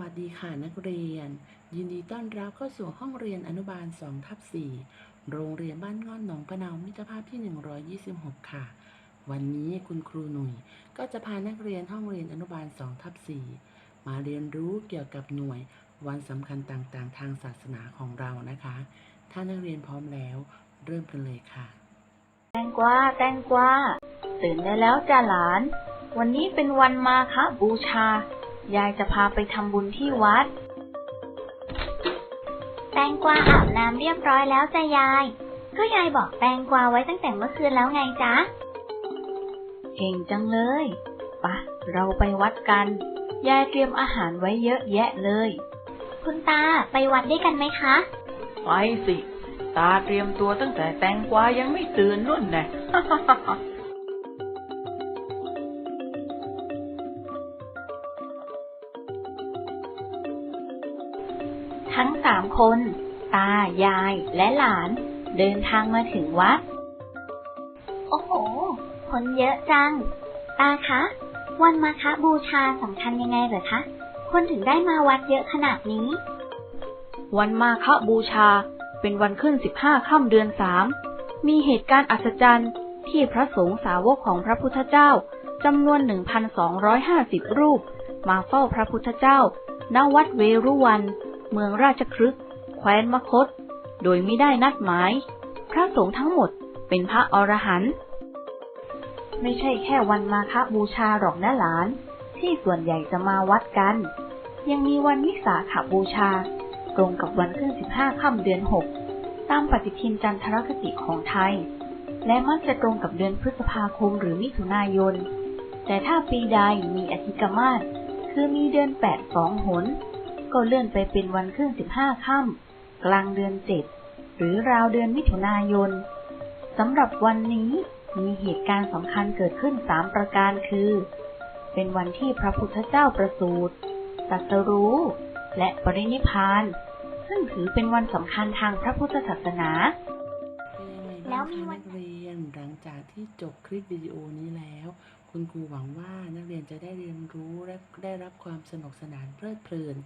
วัสดีค่ะนักเรียน ยินดีต้อนรับเข้าสู่ห้องเรียนอนุบาล2ทับ4โรงเรียนบ้านง่อนหนองปะเนามิตรภาพที่ 126 ค่ะ วันนี้คุณครูหนุ่ยก็จะพานักเรียนห้องเรียนอนุบาล2ทับ4มาเรียนรู้เกี่ยวกับหน่วยวันสำคัญต่างๆ ทางศาสนาของเรานะคะ ถ้านักเรียนพร้อมแล้ว เริ่มกันเลยค่ะ แตงกวาแตงกวาตื่นได้แล้วจ้าหลาน วันนี้เป็นวันมาฆบูชา ยายจะพาไปทำบุญที่วัด แตงกวาอาบน้ำเรียบร้อยแล้วจ้ะยาย ก็ยายบอกแตงกวาไว้ตั้งแต่เมื่อคืนแล้วไงจ๊ะ เก่งจังเลยปะเราไปวัดกัน ยายเตรียมอาหารไว้เยอะแยะเลย คุณตาไปวัดด้วยกันไหมคะ ไปสิ ตาเตรียมตัวตั้งแต่แตงกวายังไม่ตื่นนุ่นแน่ ทั้งสามคน ตา ยายและหลาน เดินทางมาถึงวัด โอ้โห คนเยอะจัง ตาคะ วันมาฆบูชาสำคัญยังไงเหรอคะ คนถึงได้มาวัดเยอะขนาดนี้ วันมาฆบูชาเป็นวันขึ้นสิบห้าค่ำเดือนสาม มีเหตุการณ์อัศจรรย์ที่พระสงฆ์สาวกของพระพุทธเจ้าจำนวน 1,250 รูป มาเฝ้าพระพุทธเจ้า ณ วัดเวรุวัน เมืองราชครึกแคว้นมคต โดยไม่ได้นัดหมาย พระสงฆ์ทั้งหมดเป็นพระอรหันต์ไม่ใช่แค่วันมาฆบูชาหรอกนะหลาน ที่ส่วนใหญ่จะมาวัดกัน ยังมีวันวิสาขบูชา ตรงกับวันขึ้น15ค่ำเดือน6ตามปฏิทินจันทรคติของไทย และมักจะตรงกับเดือนพฤษภาคมหรือมิถุนายน แต่ถ้าปีใดมีอธิกมาศคือมีเดือน8สองหน ก็เลื่อนไปเป็นวันขึ้น15ค่ำกลางเดือน7หรือราวเดือนมิถุนายนสำหรับวันนี้มีเหตุการณ์สำคัญเกิดขึ้น3ประการคือ เป็นวันที่พระพุทธเจ้าประสูติตรัสรู้ และปรินิพาน ซึ่งถือเป็นวันสำคัญทางพระพุทธศาสนา แล้วมีวันักเรียนหลังจากที่จบคลิปวิดีโอนี้แล้ว คุณครูหวังว่านักเรียนจะได้เรียนรู้และได้รับความสนุกสนานเพลิดเพลิน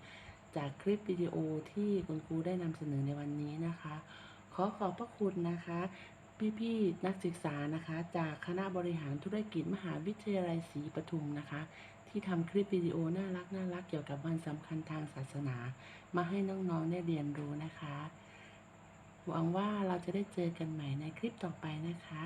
จากคลิปวิดีโอที่คุณครูได้นำเสนอในวันนี้นะคะ ขอขอบพระคุณนะคะ พี่ๆนักศึกษานะคะ จากคณะบริหารธุรกิจมหาวิทยาลัยศรีปทุมนะคะ ที่ทำคลิปวิดีโอน่ารักน่ารักเกี่ยวกับวันสำคัญทางศาสนา มาให้น้องๆได้เรียนรู้นะคะหวังว่าเราจะได้เจอกันใหม่ในคลิปต่อไปนะคะ